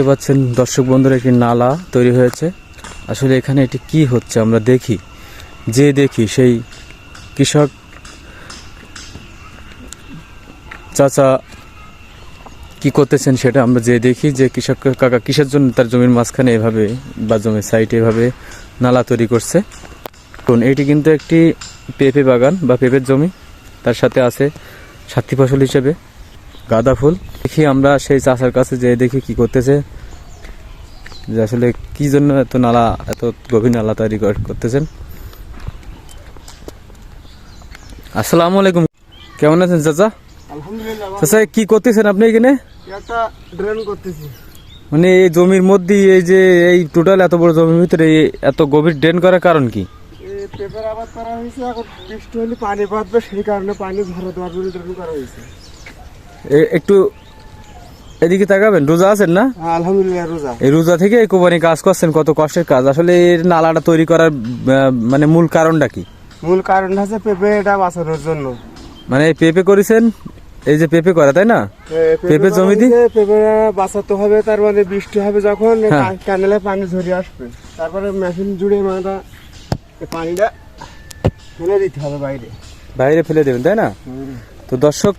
দেখতে পাচ্ছেন দর্শক বন্ধুরা, একটি নালা তৈরি হয়েছে। আসলে এখানে এটি কি হচ্ছে আমরা দেখি। যে দেখি সেই কৃষক চাচা কি করতেছেন সেটা আমরা যে দেখি যে কৃষক কাকা কিসের জন্য তার জমির মাঝখানে এভাবে বা জমির সাইডে এভাবে নালা তৈরি করছে। দেখুন, এটি কিন্তু একটি পেঁপে বাগান বা পেঁপের জমি। তার সাথে আছে সাথী ফসল হিসেবে। গাঁদা ফুল। দেখি আমরা সেই চাষার কাছে যে দেখি কি করতেছে। যে আসলে কি জন্য এত নালা এত গভীর নালা তৈরি কর- করতেছেন। আসসালামু আলাইকুম। কেমন আছেন চাচা? চাচা কি করতেছেন আপনি এখানে? মানে এই জমির মধ্যে এই যে এই টোটাল এত বড় জমির ভিতরে এত গভীর ড্রেন করার কারণ কি? পেপার আবাদ করা হয়েছে এখন বৃষ্টি হলে পানি বাঁধবে সেই কারণে পানি ঝরে দেওয়ার জন্য ড্রেন করা হয়েছে। একটু এদিকে তাকাবেন রোজা আছেন না? হ্যাঁ, আলহামদুলিল্লাহ রোজা। এই রোজা থেকে এই কোম্পানি কাজ করছেন কত কষ্টের কাজ। আসলে এর নালাটা তৈরি করার মানে মূল কারণটা কি? মূল কারণ হচ্ছে পেঁপে এটা বাঁচানোর জন্য। মানে পেঁপে করেছেন এই যে পেঁপে করা তাই না? পেঁপে জমি দি? পেঁপে বাঁচাতে হবে তার মানে বৃষ্টি হবে যখন হ্যাঁ। ক্যানেলে পানি ঝরে আসবে। তারপরে মেশিন জুড়ে এই পানিটা ফেলে দিতে হবে বাইরে। বাইরে ফেলে দেবেন তাই না? তো দর্শক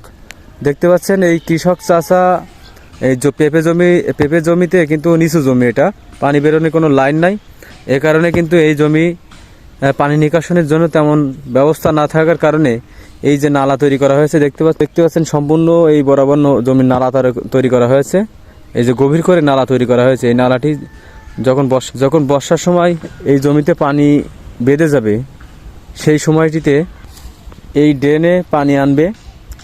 দেখতে পাচ্ছেন এই কৃষক চাষা, এই পেঁপে জমি, পেঁপে জমিতে কিন্তু নিচু জমি এটা। পানি বেরোনোর কোনো লাইন নাই। এ কারণে কিন্তু এই জমি পানি নিকাশনের জন্য তেমন ব্যবস্থা না থাকার কারণে এই যে নালা তৈরি করা হয়েছে, দেখতে পাচ্ছেন দেখতে পাচ্ছেন সম্পূর্ণ এই বরাবর জমির নালা তৈরি করা হয়েছে। এই যে গভীর করে নালা তৈরি করা হয়েছে। এই নালাটি যখন বর্ষা যখন বর্ষার সময় এই জমিতে পানি বেঁধে যাবে, সেই সময়টিতে এই ড্রেনে পানি আনবে।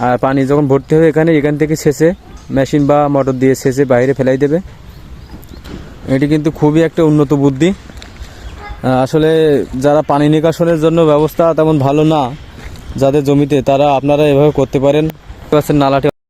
আর পানি যখন ভর্তি হবে এখানে, এখান থেকে সেচে মেশিন বা মোটর দিয়ে সেচে বাইরে ফেলাই দেবে। এটি কিন্তু খুবই একটা উন্নত বুদ্ধি। আসলে যারা পানি নিকাশনের জন্য ব্যবস্থা তেমন ভালো না, যাদের জমিতে তারা আপনারা এভাবে করতে পারেন। নালাটি